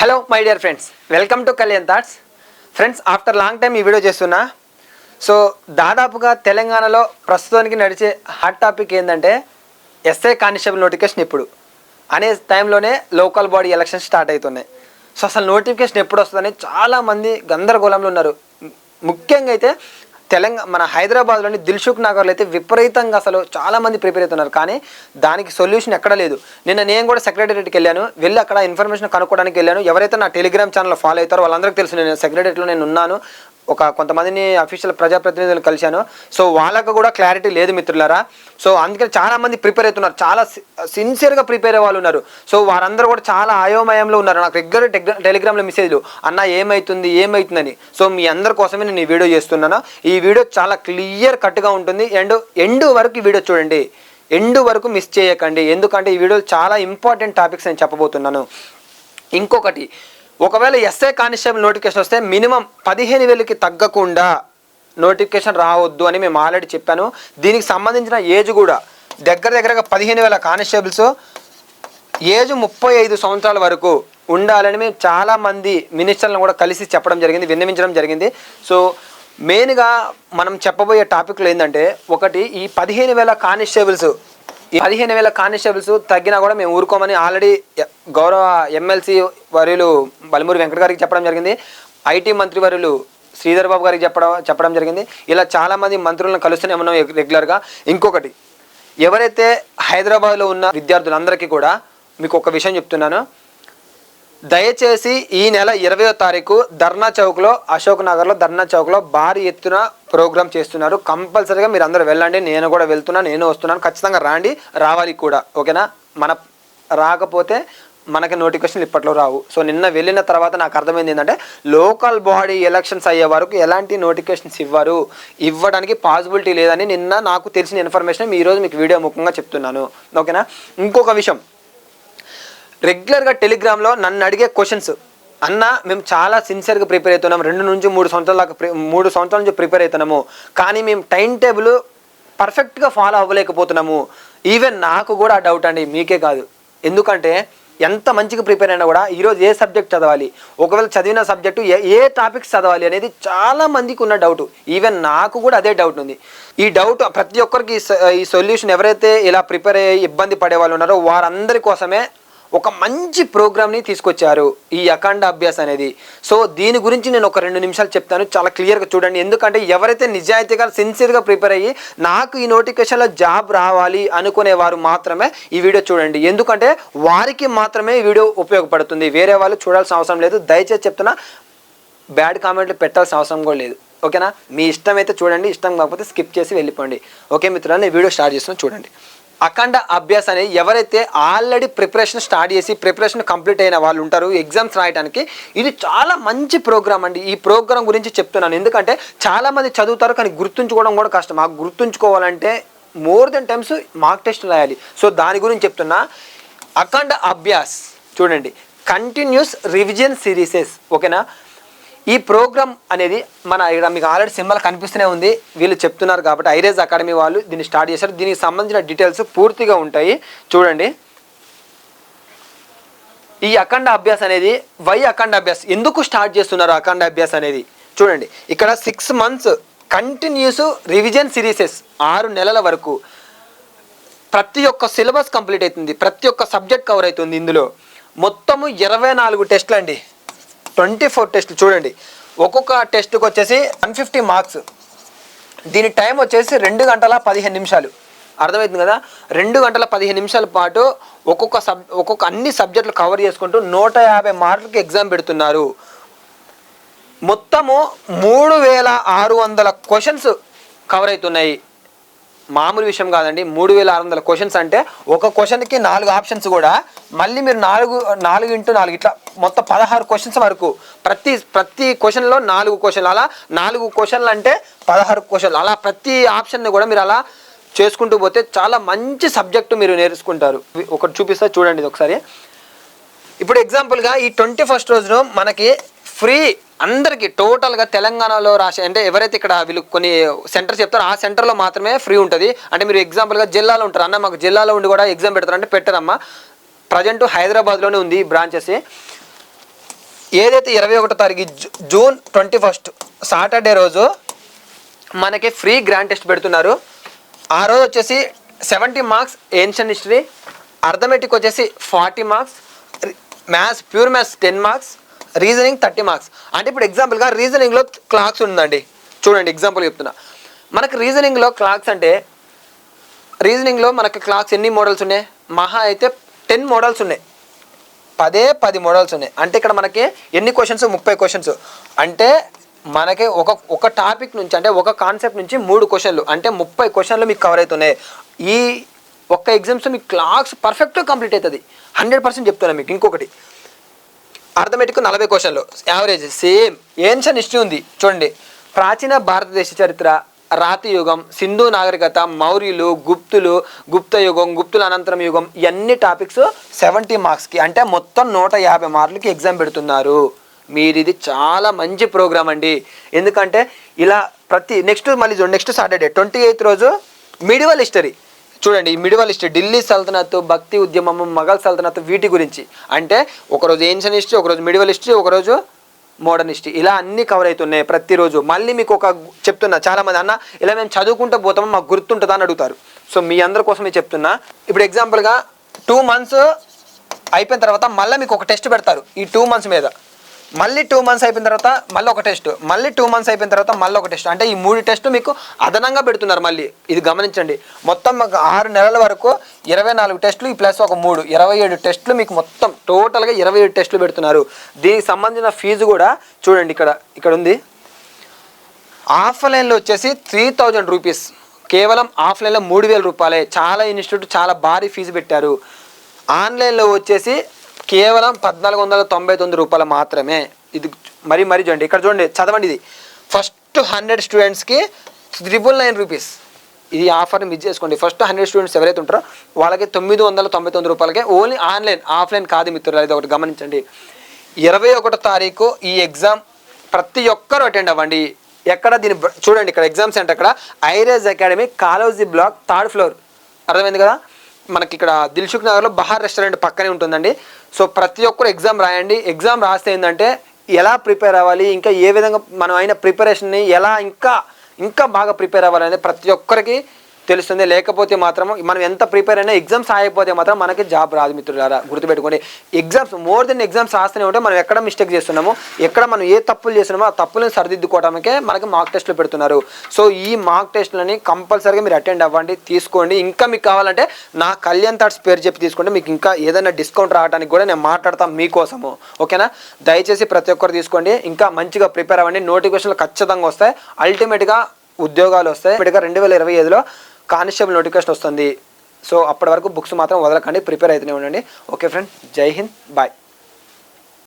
Hello my dear friends welcome to Kalyan thoughts friends after long time ఈ video చేస్తున్నా. So దాదాపుగా తెలంగాణలో ప్రస్తుతానికి నడిచే హాట్ టాపిక్ ఏంటంటే ఎస్ఐ కానిస్టేబుల్ నోటిఫికేషన్ ఇప్పుడు. అనే టైంలోనే లోకల్ బాడీ ఎలక్షన్ స్టార్ట్ అవుతున్నాయి సో అసలు నోటిఫికేషన్ ఎప్పుడు వస్తుందని చాలామంది గందరగోళంలో ఉన్నారు. ముఖ్యంగా అయితే తెలంగాణ మన హైదరాబాద్లోని దిల్షుక్ నగర్లో అయితే విపరీతంగా అసలు చాలామంది ప్రిపేర్ అవుతున్నారు. కానీ దానికి సొల్యూషన్ ఎక్కడ లేదు. నిన్న నేను కూడా సెక్రటేరియట్కి వెళ్ళాను. వెళ్ళి అక్కడ ఇన్ఫర్మేషన్ కనుక్కోవడానికి వెళ్ళాను. ఎవరైతే నా టెలిగ్రామ్ ఛానల్ ఫాలో అవుతారో వాళ్ళందరికీ తెలుసు. నేను సెక్రటేరియట్లో నేను ఉన్నాను. ఒక కొంతమందిని అఫీషియల్ ప్రజాప్రతినిధులు కలిశాను. సో వాళ్ళకు కూడా క్లారిటీ లేదు మిత్రులారా. సో అందుకని చాలా మంది ప్రిపేర్ అవుతున్నారు. చాలా సిన్సియర్గా ప్రిపేర్ అయ్యే వాళ్ళు ఉన్నారు. సో వారందరూ కూడా చాలా అయోమయంలో ఉన్నారు. నాకు రెగ్యులర్ టెలిగ్రామ్లో మెసేజ్లు అన్న ఏమవుతుంది ఏమవుతుందని సో మీ అందరి కోసమే నేను ఈ వీడియో చేస్తున్నాను. ఈ వీడియో చాలా క్లియర్ కట్గా ఉంటుంది. అండ్ ఎండ్ వరకు ఈ వీడియో చూడండి. ఎండ్ వరకు మిస్ చేయకండి. ఎందుకంటే ఈ వీడియో చాలా ఇంపార్టెంట్ టాపిక్స్ నేను చెప్పబోతున్నాను. ఇంకొకటి ఒకవేళ ఎస్ఐ కానిస్టేబుల్ నోటిఫికేషన్ వస్తే మినిమం పదిహేను వేలకి తగ్గకుండా నోటిఫికేషన్ రావద్దు అని మేము ఆల్రెడీ చెప్పాను. దీనికి సంబంధించిన ఏజ్ కూడా దగ్గర దగ్గరగా పదిహేను వేల కానిస్టేబుల్స్ ఏజ్ ముప్పై ఐదు సంవత్సరాల వరకు ఉండాలని మేము చాలామంది మినిస్టర్లను కూడా కలిసి చెప్పడం జరిగింది విన్నవించడం జరిగింది. సో మెయిన్గా మనం చెప్పబోయే టాపిక్లు ఏంటంటే ఒకటి ఈ పదిహేను వేల కానిస్టేబుల్స్ ఈ పదిహేను వేల కానిస్టేబుల్స్ తగ్గినా కూడా మేము ఊరుకోమని ఆల్రెడీ గౌరవ ఎమ్మెల్సీ వర్యులు బలమూరి వెంకట గారికి చెప్పడం జరిగింది. ఐటీ మంత్రి వర్యులు శ్రీధర్ బాబు గారికి చెప్పడం చెప్పడం జరిగింది. ఇలా చాలామంది మంత్రులను కలుస్తూనే ఉన్నాం రెగ్యులర్గా. ఇంకొకటి ఎవరైతే హైదరాబాద్లో ఉన్న విద్యార్థులందరికీ కూడా మీకు ఒక విషయం చెప్తున్నాను. దయచేసి ఈ నెల ఇరవయో తారీఖు ధర్నా చౌక్లో అశోక్ నగర్లో ధర్నా చౌక్లో భారీ ఎత్తున ప్రోగ్రామ్ చేస్తున్నారు. కంపల్సరీగా మీరు అందరూ వెళ్ళండి. నేను కూడా వెళ్తున్నా నేను వస్తున్నాను. ఖచ్చితంగా రాండి రావాలి కూడా. ఓకేనా? మన రాకపోతే మనకి నోటిఫికేషన్లు ఇప్పట్లో రావు. సో నిన్న వెళ్ళిన తర్వాత నాకు అర్థమైంది ఏంటంటే లోకల్ బాడీ ఎలక్షన్స్ అయ్యే వరకు ఎలాంటి నోటిఫికేషన్స్ ఇవ్వరు. ఇవ్వడానికి పాసిబిలిటీ లేదని నిన్న నాకు తెలిసిన ఇన్ఫర్మేషన్ ఈరోజు మీకు వీడియో ముఖంగా చెప్తున్నాను. ఓకేనా? ఇంకొక విషయం. రెగ్యులర్గా టెలిగ్రామ్లో నన్ను అడిగే క్వశ్చన్స్ అన్న మేము చాలా సిన్సియర్గా ప్రిపేర్ అవుతున్నాం. రెండు నుంచి మూడు సంవత్సరాల దాకా ప్రి- మూడు సంవత్సరాల నుంచి ప్రిపేర్ అవుతున్నాము. కానీ మేము టైం టేబుల్ పర్ఫెక్ట్గా ఫాలో అవ్వలేకపోతున్నాము. ఈవెన్ నాకు కూడా ఆ డౌట్ అండి. మీకే కాదు. ఎందుకంటే ఎంత మంచిగా ప్రిపేర్ అయినా కూడా ఈరోజు ఏ సబ్జెక్ట్ చదవాలి? ఒకవేళ చదివిన సబ్జెక్టు ఏ ఏ టాపిక్స్ చదవాలి అనేది చాలా మందికి ఉన్న డౌట్ ఈవెన్ నాకు కూడా అదే డౌట్ ఉంది. ఈ డౌట్ ప్రతి ఒక్కరికి ఈ ఈ సొల్యూషన్ ఎవరైతే ఇలా ప్రిపేర్ అయ్యి ఇబ్బంది పడే వాళ్ళు ఉన్నారో వారందరి కోసమే ఒక మంచి ప్రోగ్రామ్ని తీసుకొచ్చారు ఈ అఖండ అభ్యాస్ అనేది. సో దీని గురించి నేను ఒక రెండు నిమిషాలు చెప్తాను. చాలా క్లియర్గా చూడండి. ఎందుకంటే ఎవరైతే నిజాయితీగా సిన్సియర్గా ప్రిపేర్ అయ్యి నాకు ఈ నోటిఫికేషన్లో జాబ్ రావాలి అనుకునే వారు మాత్రమే ఈ వీడియో చూడండి. ఎందుకంటే వారికి మాత్రమే ఈ వీడియో ఉపయోగపడుతుంది. వేరే వాళ్ళు చూడాల్సిన అవసరం లేదు. దయచేసి చెప్తున్నా బ్యాడ్ కామెంట్లు పెట్టాల్సిన అవసరం కూడా లేదు. ఓకేనా? మీ ఇష్టం అయితే చూడండి. ఇష్టం కాకపోతే స్కిప్ చేసి వెళ్ళిపోండి. ఓకే మిత్రులు నేను వీడియో స్టార్ట్ చేస్తున్నాను చూడండి. అఖండ అభ్యాస్ అనేది ఎవరైతే ఆల్రెడీ ప్రిపరేషన్ స్టార్ట్ చేసి ప్రిపరేషన్ కంప్లీట్ అయిన వాళ్ళు ఉంటారు ఎగ్జామ్స్ రాయడానికి ఇది చాలా మంచి ప్రోగ్రామ్ అండి. ఈ ప్రోగ్రామ్ గురించి చెప్తున్నాను. ఎందుకంటే చాలామంది చదువుతారు కానీ గుర్తుంచుకోవడం కూడా కష్టం. ఆ గుర్తుంచుకోవాలంటే more than times mark test రాయాలి. సో దాని గురించి చెప్తున్నా. అఖండ అభ్యాస్ చూడండి. కంటిన్యూస్ రివిజన్ సిరీసెస్ ఓకేనా? ఈ ప్రోగ్రామ్ అనేది మన ఇక్కడ మీకు ఆల్రెడీ సింబల్ కనిపిస్తూనే ఉంది. వీళ్ళు చెప్తున్నారు కాబట్టి ఐరేజ్ అకాడమీ వాళ్ళు దీన్ని స్టార్ట్ చేశారు. దీనికి సంబంధించిన డీటెయిల్స్ పూర్తిగా ఉంటాయి. చూడండి. ఈ అఖండ అభ్యాస్ అనేది వై అఖండ అభ్యాస్? ఎందుకు స్టార్ట్ చేస్తున్నారు అఖండ అభ్యాస్ అనేది? చూడండి. ఇక్కడ six months continuous revision series ఆరు నెలల వరకు ప్రతి ఒక్క సిలబస్ కంప్లీట్ అవుతుంది. ప్రతి ఒక్క సబ్జెక్ట్ కవర్ అవుతుంది ఇందులో. మొత్తము ఇరవై నాలుగు టెస్ట్లు అండి ట్వంటీ ఫోర్ టెస్ట్లు. చూడండి ఒక్కొక్క టెస్ట్కి వచ్చేసి వన్ ఫిఫ్టీ మార్క్స్. దీని టైం వచ్చేసి రెండు గంటల పదిహేను నిమిషాలు. అర్థమవుతుంది కదా? రెండు గంటల పదిహేను నిమిషాల పాటు ఒక్కొక్క సబ్ ఒక్కొక్క అన్ని సబ్జెక్టులు కవర్ చేసుకుంటూ నూట యాభై మార్కులకి ఎగ్జామ్ పెడుతున్నారు. మొత్తము మూడు వేల ఆరు వందల క్వశ్చన్స్ కవర్ అవుతున్నాయి. మామూలు విషయం కాదండి. మూడు వేల ఆరు వందల క్వశ్చన్స్ అంటే ఒక క్వశ్చన్కి నాలుగు ఆప్షన్స్ కూడా. మళ్ళీ మీరు నాలుగు నాలుగు ఇంటూ నాలుగు ఇట్లా మొత్తం పదహారు క్వశ్చన్స్ వరకు. ప్రతి ప్రతి క్వశ్చన్లో నాలుగు క్వశ్చన్లు అలా నాలుగు క్వశ్చన్లు అంటే పదహారు క్వశ్చన్లు అలా ప్రతి ఆప్షన్ని కూడా మీరు అలా చేసుకుంటూ పోతే చాలా మంచి సబ్జెక్టు మీరు నేర్చుకుంటారు. ఒకటి చూపిస్తే చూడండి ఇది ఒకసారి. ఇప్పుడు ఎగ్జాంపుల్గా ఈ ట్వంటీ ఫస్ట్ రోజును మనకి ఫ్రీ అందరికీ టోటల్గా తెలంగాణలో రాసే అంటే ఎవరైతే ఇక్కడ వీళ్ళు కొన్ని సెంటర్ చెప్తారో ఆ సెంటర్లో మాత్రమే ఫ్రీ ఉంటుంది. అంటే మీరు ఎగ్జాంపుల్గా జిల్లాలో ఉంటారు. అన్న మాకు జిల్లాలో ఉండి కూడా ఎగ్జామ్ పెడతారంటే పెట్టరమ్మా. ప్రజెంట్ హైదరాబాద్లోనే ఉంది బ్రాంచెస్. ఏదైతే ఇరవై ఒకటో తారీఖు జూన్ ట్వంటీ ఫస్ట్ సాటర్డే రోజు మనకి ఫ్రీ గ్రాండ్ టెస్ట్ పెడుతున్నారు. ఆ రోజు వచ్చేసి seventy marks ancient history arithmetic వచ్చేసి forty marks maths pure maths ten marks reasoning thirty marks అంటే ఇప్పుడు ఎగ్జాంపుల్గా రీజనింగ్లో క్లాక్స్ ఉందండి. చూడండి ఎగ్జాంపుల్ చెప్తున్నా. మనకు రీజనింగ్లో క్లాక్స్ అంటే రీజనింగ్లో మనకి క్లాక్స్ ఎన్ని మోడల్స్ ఉన్నాయి? మహా అయితే టెన్ మోడల్స్ ఉన్నాయి. పదే పది మోడల్స్ ఉన్నాయి. అంటే ఇక్కడ మనకి ఎన్ని క్వశ్చన్స్ ముప్పై క్వశ్చన్స్ అంటే మనకి ఒక ఒక టాపిక్ నుంచి అంటే ఒక కాన్సెప్ట్ నుంచి మూడు క్వశ్చన్లు అంటే ముప్పై క్వశ్చన్లు మీకు కవర్ అవుతున్నాయి. ఈ ఒక్క ఎగ్జామ్స్ మీకు క్లాక్స్ పర్ఫెక్ట్గా కంప్లీట్ అవుతుంది. హండ్రెడ్ పర్సెంట్ చెప్తున్నాను మీకు ఇంకొకటి. అర్థమెటిక్ నలభై క్వశ్చన్లు. యావరేజ్ సేమ్ ఏన్షన్ హిస్టరీ ఉంది. చూడండి. ప్రాచీన భారతదేశ చరిత్ర రాతి యుగం సింధు నాగరికత మౌర్యులు గుప్తులు గుప్త యుగం గుప్తుల అనంతరం యుగం ఇవన్నీ టాపిక్స్ సెవెంటీ మార్క్స్కి అంటే మొత్తం నూట యాభై మార్కులకి ఎగ్జామ్ పెడుతున్నారు. మీరు ఇది చాలా మంచి ప్రోగ్రామ్ అండి. ఎందుకంటే ఇలా ప్రతి నెక్స్ట్ మళ్ళీ నెక్స్ట్ సాటర్డే ట్వంటీ ఎయిత్ రోజు మిడివల్ హిస్టరీ చూడండి ఈ మిడివల్ హిస్టరీ ఢిల్లీ సల్తనత్ భక్తి ఉద్యమం మగల్ సల్తనత్ వీటి గురించి. అంటే ఒకరోజు ఏన్షియన్ హిస్టరీ ఒకరోజు మిడివల్ హిస్టరీ ఒకరోజు మోడర్న్ హిస్టరీ ఇలా అన్ని కవర్ అవుతున్నాయి ప్రతిరోజు. మళ్ళీ మీకు ఒక చెప్తున్నా చాలా మంది అన్న ఇలా మేము చదువుకుంటూ పోతామో? మాకు గుర్తుంటుందా? అని అడుగుతారు. సో మీ అందరి కోసమే చెప్తున్నా. ఇప్పుడు ఎగ్జాంపుల్గా టూ మంత్స్ అయిపోయిన తర్వాత మళ్ళీ మీకు ఒక టెస్ట్ పెడతారు ఈ టూ మంత్స్ మీద. మళ్ళీ టూ మంత్స్ అయిపోయిన తర్వాత మళ్ళీ ఒక టెస్ట్ మళ్ళీ టూ మంత్స్ అయిపోయిన తర్వాత మళ్ళీ ఒక టెస్ట్ అంటే ఈ మూడు టెస్టు మీకు అదనంగా పెడుతున్నారు మళ్ళీ. ఇది గమనించండి. మొత్తం మాకు ఆరు నెలల వరకు ఇరవై నాలుగు టెస్టులు ఈ ప్లస్ ఒక మూడు. ఇరవై ఏడు టెస్టులు మీకు మొత్తం టోటల్గా ఇరవై ఏడు టెస్టులు పెడుతున్నారు. దీనికి సంబంధించిన ఫీజు కూడా చూడండి ఇక్కడ. ఇక్కడ ఉంది. ఆఫ్లైన్లో వచ్చేసి త్రీ థౌజండ్ రూపీస్ కేవలం ఆఫ్లైన్లో మూడు వేల రూపాయలే. చాలా ఇన్స్టిట్యూట్ చాలా భారీ ఫీజు పెట్టారు. ఆన్లైన్లో వచ్చేసి కేవలం పద్నాలుగు వందల తొంభై తొమ్మిది రూపాయలు మాత్రమే. ఇది మరీ మరీ చూడండి. ఇక్కడ చూడండి చదవండి ఇది. ఫస్ట్ హండ్రెడ్ స్టూడెంట్స్కి త్రిబుల్ నైన్ రూపీస్ ఇది ఆఫర్ని మిస్ చేసుకోండి. ఫస్ట్ హండ్రెడ్ స్టూడెంట్స్ ఎవరైతే ఉంటారో వాళ్ళకి తొమ్మిది వందల తొంభై తొమ్మిది రూపాయలకే ఓన్లీ ఆన్లైన్ ఆఫ్లైన్ కాదు మిత్రులు అది ఒకటి గమనించండి. ఇరవై ఒకటో తారీఖు ఈ ఎగ్జామ్ ప్రతి ఒక్కరు అటెండ్ అవ్వండి. ఎక్కడ దీని చూడండి ఇక్కడ ఎగ్జామ్ సెంటర్ అక్కడ ఐరేజ్ academy Kaloji block third floor. అర్థమైంది కదా? మనకి ఇక్కడ దిల్సుఖ్ నగర్లో బహార్ రెస్టారెంట్ పక్కనే ఉంటుందండి. సో ప్రతి ఒక్కరు ఎగ్జామ్ రాయండి. ఎగ్జామ్ రాస్తే ఏంటంటే ఎలా ప్రిపేర్ అవ్వాలి ఇంకా ఏ విధంగా మనం అయిన ప్రిపరేషన్ని ఎలా ఇంకా ఇంకా బాగా ప్రిపేర్ అవ్వాలనేది ప్రతి ఒక్కరికి తెలుస్తుంది. లేకపోతే మాత్రం మనం ఎంత ప్రిపేర్ అయినా ఎగ్జామ్స్ ఆగిపోతే మాత్రం మనకి జాబ్ రాదు మిత్రులారా గుర్తుపెట్టుకోండి. ఎగ్జామ్స్ మోర్ దెన్ ఎగ్జామ్స్ రాస్తూనే ఉంటే మనం ఎక్కడ మిస్టేక్ చేస్తున్నామో ఎక్కడ మనం ఏ తప్పులు చేస్తున్నామో ఆ తప్పులను సరిదిద్దుకోవడానికే మనకి మార్క్ టెస్ట్లు పెడుతున్నారు. సో ఈ మార్క్ టెస్ట్లని కంపల్సరీగా మీరు అటెండ్ అవ్వండి తీసుకోండి. ఇంకా మీకు కావాలంటే నా కళ్యాణ్ థాట్స్ పేరు చెప్పి తీసుకుంటే మీకు ఇంకా ఏదైనా డిస్కౌంట్ రావడానికి కూడా నేను మాట్లాడతాను మీకోసము. ఓకేనా? దయచేసి ప్రతి ఒక్కరు తీసుకోండి. ఇంకా మంచిగా ప్రిపేర్ అవ్వండి. నోటిఫికేషన్లు ఖచ్చితంగా వస్తాయి. అల్టిమేట్గా ఉద్యోగాలు వస్తాయి. ఇప్పటిగా రెండు వేల ఇరవై ఐదులో కానిస్టేబుల్ నోటిఫికేషన్ వస్తుంది. సో అప్పటి వరకు బుక్స్ మాత్రం వదలకండి ప్రిపేర్ అవుతూనే ఉండండి. ఓకే ఫ్రెండ్ జై హింద్ బాయ్.